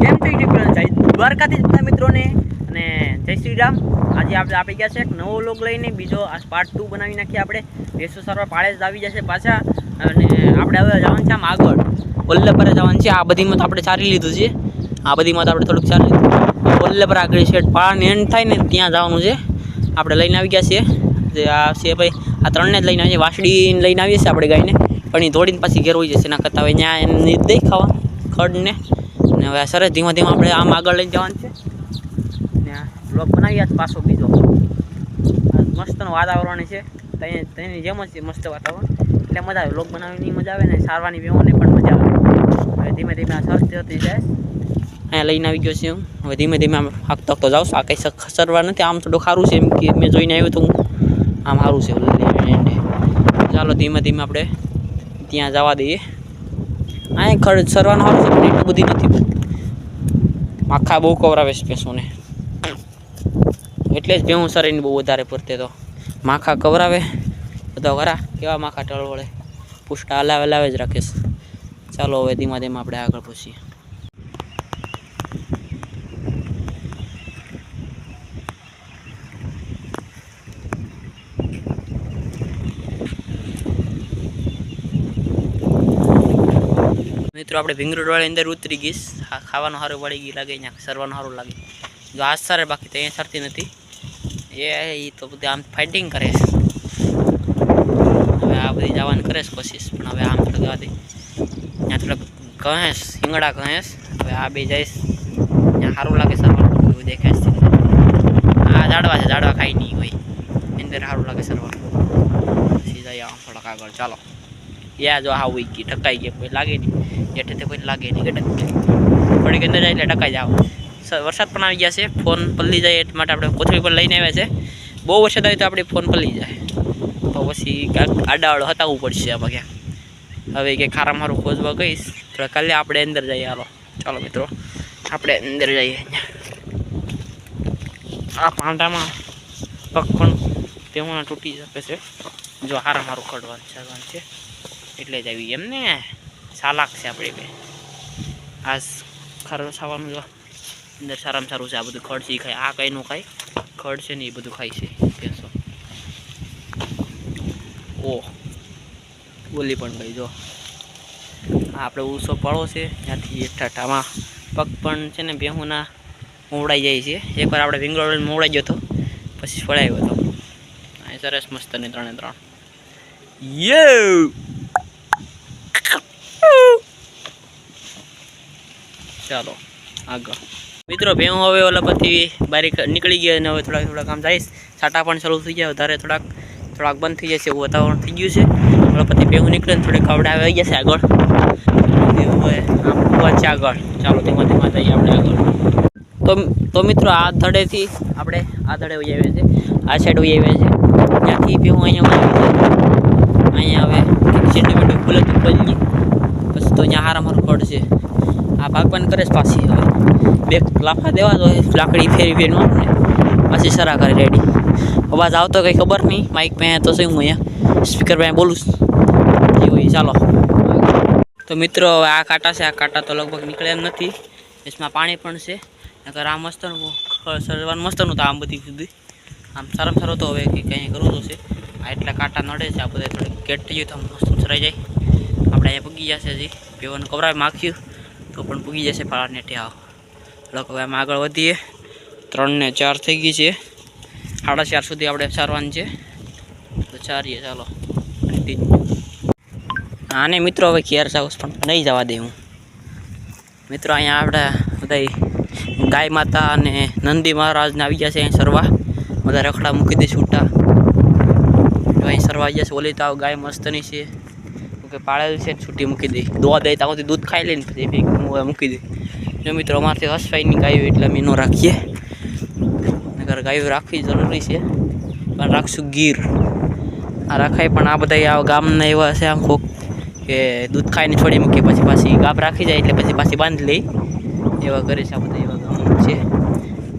કેમ છો યુટ્યુબ જય દ્વારકાથી બધા મિત્રોને. અને જય શ્રી રામ. આજે આપણે આપી ગયા છે એક નવો લોગ લઈને. બીજો આ પાર્ટ ટુ બનાવી નાખીએ આપણે. ભેંસો સારવાર પાળે જ આવી જશે પાછા. અને આપણે હવે જવાનું છે આમ આગળ. વલ્લભરે જવાનું છે. આ બધીમાં તો આપણે ચારી લીધું છે. આ બધીમાં તો આપણે થોડુંક ચારી લીધું. વલ્લભર આગળ છે. પાળાને એન્ડ થાય ને ત્યાં જવાનું છે. આપણે લઈને આવી ગયા છીએ. જે આ છે ભાઈ, આ ત્રણને જ લઈને આવીએ વાસડીને લઈને આવીએ છીએ આપણે ગાયને. પણ એ દોડીને પાછી ઘેર હોઈ જશે. એના કરતાં હવે ત્યાં એને દઈ ખાવા ખડને. ને હવે સરસ ધીમા ધીમા આપણે આમ આગળ લઈને જવાનું છે. ને બ્લોક બનાવી આજ પાછો બીજો. મસ્તનું વાતાવરણ છે. ત્યાં તેની જેમ જ છે મસ્ત વાતાવરણ. એટલે મજા આવે. બ્લોક બનાવીની મજા આવે ને સારવાની બેવાની પણ મજા આવે. હવે ધીમે ધીમે આ સરસ થતી જાય. અહીંયા લઈને આવી ગયો છે હું. હવે ધીમે ધીમે આમ હાંકતો હાંકતો જાઉં આ કંઈ ખસરવા નથી. આમ થોડું સારું છે એમ કે મેં જોઈને આવ્યું તો હું. આમ સારું છે. ચાલો ધીમે ધીમે આપણે ત્યાં જવા દઈએ. અહીં ખર્ચ સરવાનું સારું છે, પણ એટલું બધી નથી આખા બહુ કવરાવે છે ભેંસોને. એટલે જ ભેહું સરીને બહુ વધારે પૂરતે તો. માખા કવરાવે, બધા ખરા કેવા માખા ટળવળે. પુષ્ટા હલાવે હલાવે જ રાખીશ ચાલો હવે ધીમા ધીમા આપણે આગળ પૂછીએ મિત્રો, આપણે ભીંગરોડવાળી અંદર ઉતરી ગઈશ ખાવાનું સારું વળી ગયું લાગે, અહીંયા સરવાનું સારું લાગે. જો આ સારે બાકી તો અહીંયા સરતી નથી. એ તો બધી આમ ફાઇટિંગ કરે હવે આ બધી જવાની કરે કોશિશ, પણ હવે આમ થોડુંક આથી ત્યાં થોડુંક ઘેંસ, શિંગડા ઘેંસ. હવે આ બે જઈશ ત્યાં સારું લાગે સરવાનું એવું દેખાય છે આ ઝાડવા છે ઝાડવા ખાઈ નહીં હોય. અંદર સારું લાગે સરવાનું. જઈએ આમ થોડાક આગળ. ચાલો. યા જો ઉઈ ગઈ ટકાઈ ગઈ, કોઈ લાગે નહીં. જેઠે તે કોઈ લાગે નહીં ગટક થોડીક અંદર જાય એટલે ટકાઈ જાવ વરસાદ પણ આવી ગયા છે, ફોન પલ્લી જાય એટલા માટે આપણે કોથળી પર લઈને આવ્યા છે. બહુ વરસાદ આવે તો આપણે ફોન પલ્લી જાય. તો પછી ક્યાંક આડાવાળો હતાવવું પડશે આમાં ક્યાં હવે કે ખારા મારું ખોજવા ગઈશ, તો કાલે આપણે અંદર જઈએ. હાલો, ચાલો મિત્રો, આપણે અંદર જઈએ આ પાંડામાં પગ પણ તેમાં તૂટી શકે છે. જો હારા મારું ચડવાનું છે. એટલે જ આવી એમ ને. સાલાક છે આપણે બે. આ ખરો ખાવાનું જો. અંદર સારામાં સારું છે, આ બધું ખડ છે ખાય. આ કંઈ નું ખાય? ખડ છે ને એ બધું ખાય છે. ભેંસો. ઓ. બોલી પણ ભાઈ જો. આપણે ઉસો પડો છે, ત્યાંથી એક ટાટામાં પગ પણ છે ને બેહુના મોવડાઈ જાય છે. એકવાર આપણે વિંગરોળ મોવડાઈ ગયો હતો પછી ફળાયો હતો સરસ મસ્ત ને ત્રણે ત્રણ. યે! ચાલો, આગળ. મિત્રો, ભેહું હવે ઓલા પછી બારી નીકળી ગયા અને હવે થોડાક થોડાક આમ જઈશ છાટા પણ ચાલુ થઈ જાય વધારે થોડાક થોડાક બંધ થઈ જશે એવું વાતાવરણ થઈ ગયું છે. ઓલા પછી ભેહું નીકળે ને થોડીક કવડા આવી જશે આગળ. ભેહું હવે આગળ. ચાલો, ધીમા ધીમા જઈએ આપણે આગળ. તો તો મિત્રો, આ ધડેથી આપણે, આ ધડે ઉઈ આવ્યા છે આ સાઈડ ઉઈ આવ્યા છે ત્યાંથી ભેહું અહીંયા આવી અહીંયા હવે સેન્ટીમીટર ખુલે તો પછી તો અહીંયા હારા મારું છે. આ ભાગવાન કરે છે, પાછી હવે બે લાફા દેવા તો લાકડી ફેરી ફેરવાનું ને પાછી સરા કરે રેડી અવાજ આવતો કંઈ ખબર નહીં માઇક મેં તો શું હું અહીંયા સ્પીકર મેં બોલું છું. જે હોય એ ચાલો. તો મિત્રો, હવે આ કાંટા છે, આ કાંટા તો લગભગ નીકળે એમ નથી. એમાં પાણી પણ છે. નકર આ મસ્તનું સરવાનું મસ્તનું તો આમ બધી સુધી આમ સારામાં સારો તો હવે કે કંઈ કરવું તો છે. આ એટલા કાંટા નડે છે, આ બધા થોડીક ગેટ થઈ ગયું તો આમ મસ્ત સરાઈ જાય. આપણે અહીંયા પગી જશે હજી. પીવાનું કવરાવે માખ્યું. તો પણ પૂગી જશે પાળા નેટે આવ લોકો હવે આગળ વધીએ. ત્રણ ને ચાર થઈ ગઈ છે. સાડા ચાર સુધી આપણે ચારવાનું છે. તો ચારીએ, ચાલો. આને મિત્રો હવે કેર હાઉસ પણ નહીં જવા દે હું મિત્રો અહીંયા આપણે બધા ગાય માતા અને નંદી મહારાજને આવી ગયા છે અહીં સરવા. બધા રખડા મૂકી દે છૂટા. અહીં સરવા આવી જશે ઓલી તો ગાય મસ્તની છે. કે પાળેલ છે છૂટી મૂકી દે. દોવા દઈ ત્યાં દૂધ ખાઈ લઈને પછી ભેગી મૂકી દે. જો મિત્રો અમારથી હસફાઈની ગાયો એટલે અમે ન રાખીએ. નગર ગાયો રાખવી જરૂરી છે. પણ રાખશું ગીર. આ રાખાય પણ આ બધા આ ગામના એવા છે આમ કોક કે દૂધ ખાઈને છોડી મૂકીએ પછી પાછી ગાપ રાખી જાય એટલે પછી પાછી બાંધી લઈ એવા કરે છે આ બધા એવા ગામ છે.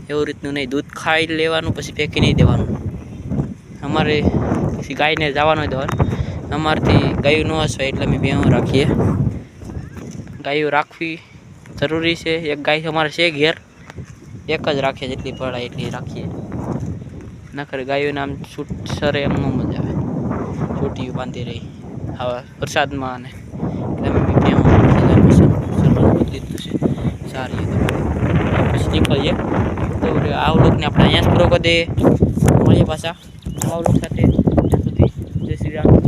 એવું રીતનું નહીં, દૂધ ખાઈ લેવાનું, પછી ફેંકી નહીં દેવાનું. અમારે પછી ગાયને જવાનું હોય અમારથી ગાયું ન હસવાય એટલે અમે બે રાખીએ. ગાયો રાખવી જરૂરી છે. એક ગાય અમારે છે ઘેર. એક જ રાખીએ જેટલી પડાય એટલી રાખીએ. નકર ગાયોને આમ છૂટ સરે એમ ન મજા આવે. છૂટી બાંધી રહી. આવા વરસાદમાં અને એટલે અમે છે. સારી પછી નીકળીએ. તો આ વ્લોગને આપણે અહીંયા જ પૂરો કરી દઈએ. મળીએ પાછા. નવા વ્લોગ સાથે જય શ્રી રામ.